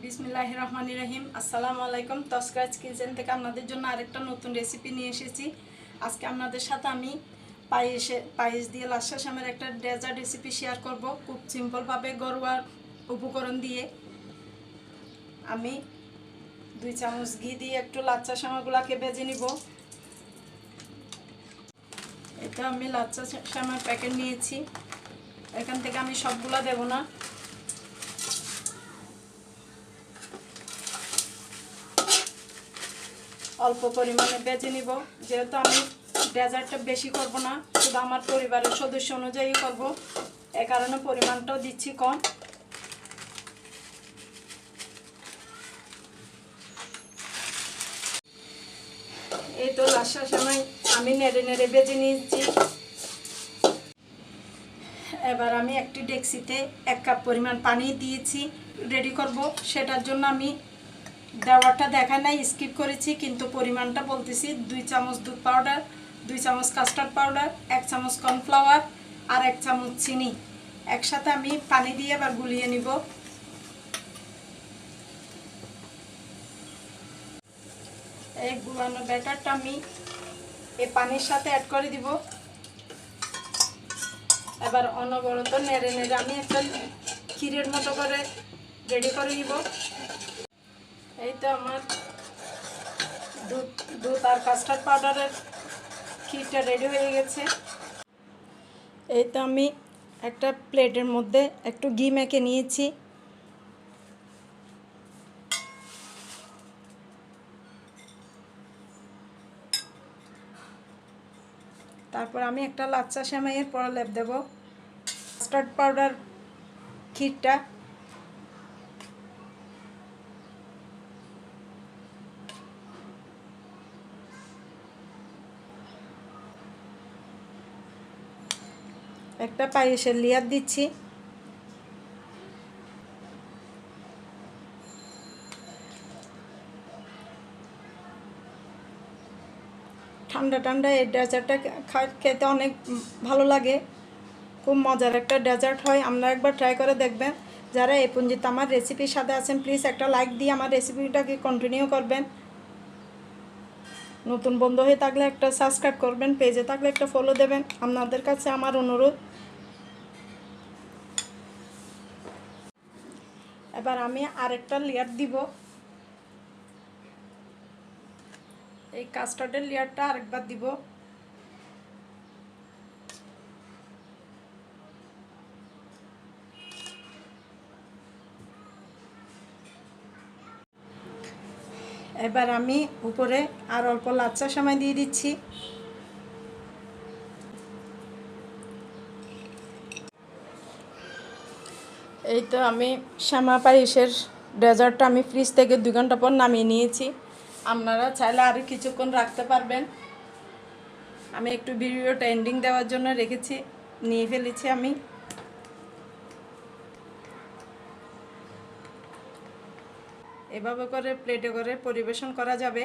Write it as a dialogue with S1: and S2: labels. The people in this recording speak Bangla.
S1: বিসমিল্লাহ রহমান রহিম। আসসালামু আলাইকুম। তসকাজ কিচেন থেকে আপনাদের জন্য আরেকটা নতুন রেসিপি নিয়ে এসেছি। আজকে আপনাদের সাথে আমি পায়েসে পায়েস দিয়ে লাচ্ছা সামের একটা ডেজার্ট রেসিপি শেয়ার করব। খুব সিম্পলভাবে ঘরোয়া উপকরণ দিয়ে। আমি দুই চামচ ঘি দিয়ে একটু লাচ্চা সামাগুলাকে ভেজে নিব। এটা আমি লাচ্চা সামার প্যাকেট নিয়েছি। এখান থেকে আমি সবগুলা দেব না। অল্প পরিমাণে বেজে নিব। যেহেতু আমি ডেজার্টটা বেশি করব না, শুধু আমার পরিবারের সদস্য অনুযায়ী করব। এ কারণে পরিমাণটাও দিচ্ছি কম। এই তো লাশার সময় আমি নেড়ে নেড়ে বেজে নিয়েছি। এবার আমি একটি ডেক্সিতে এক কাপ পরিমাণ পানি দিয়েছি, রেডি করব। সেটার জন্য আমি দেওয়াটা দেখা নাই স্কিপ করেছি, কিন্তু পরিমাণটা বলতেছি, দুই চামচ দুধ পাউডার দুই চামচ কাস্টার্ড পাউডার এক চামচ কর্নফ্লাওয়ার আর এক চামচ চিনি। একসাথে আমি পানি দিয়ে আবার গুলিয়ে নিব। এই গুলানো ব্যাটারটা আমি এই পানির সাথে অ্যাড করে দিব। এবার অনবরত নেড়ে নেড়ে আমি একটা ক্ষীরের মতো করে রেডি করে নিব। এই তো আমার দুধ দুধ আর কাস্টার্ড পাউডারের ক্ষীরটা রেডি হয়ে গেছে। এই তো আমি একটা প্লেটের মধ্যে একটু ঘি মেখে নিয়েছি। তারপর আমি একটা লাচ্চা সেমাইয়ের পরলেপ দেব। কাস্টার্ড পাউডার ক্ষীরটা একটা পায়েসের লেয়ার দিচ্ছি। ঠান্ডা ঠান্ডা এই ডেজার্টটা খেতে অনেক ভালো লাগে। খুব মজার একটা ডেজার্ট হয়। আপনারা একবার ট্রাই করে দেখবেন। যারা এই পঞ্জিত আমার রেসিপির সাথে আছেন প্লিজ একটা লাইক দিয়ে আমার রেসিপিটাকে কন্টিনিউ করবেন। নতুন বন্ধু হয়ে থাকলে একটা সাবস্ক্রাইব করবেন পেজে থাকলে একটা ফলো দেবেন। আপনাদের কাছে আমার অনুরোধ। এবার আমি আরেকটা লেয়ার দিব। এই কাস্টার্ডের লেয়ারটা আরেকবার দিব। এবার আমি উপরে আর অল্প লাচ্চা সময় দিয়ে দিচ্ছি। এই তো আমি শ্যামা পায়েসের ডেজার্টটা আমি ফ্রিজ থেকে দু ঘণ্টা পর নামিয়ে নিয়েছি। আপনারা চাইলে আরও কিছুক্ষণ রাখতে পারবেন। আমি একটু ভিডিওটা এন্ডিং দেওয়ার জন্য রেখেছি, নিয়ে ফেলেছি আমি। এভাবে করে প্লেটে করে পরিবেশন করা যাবে।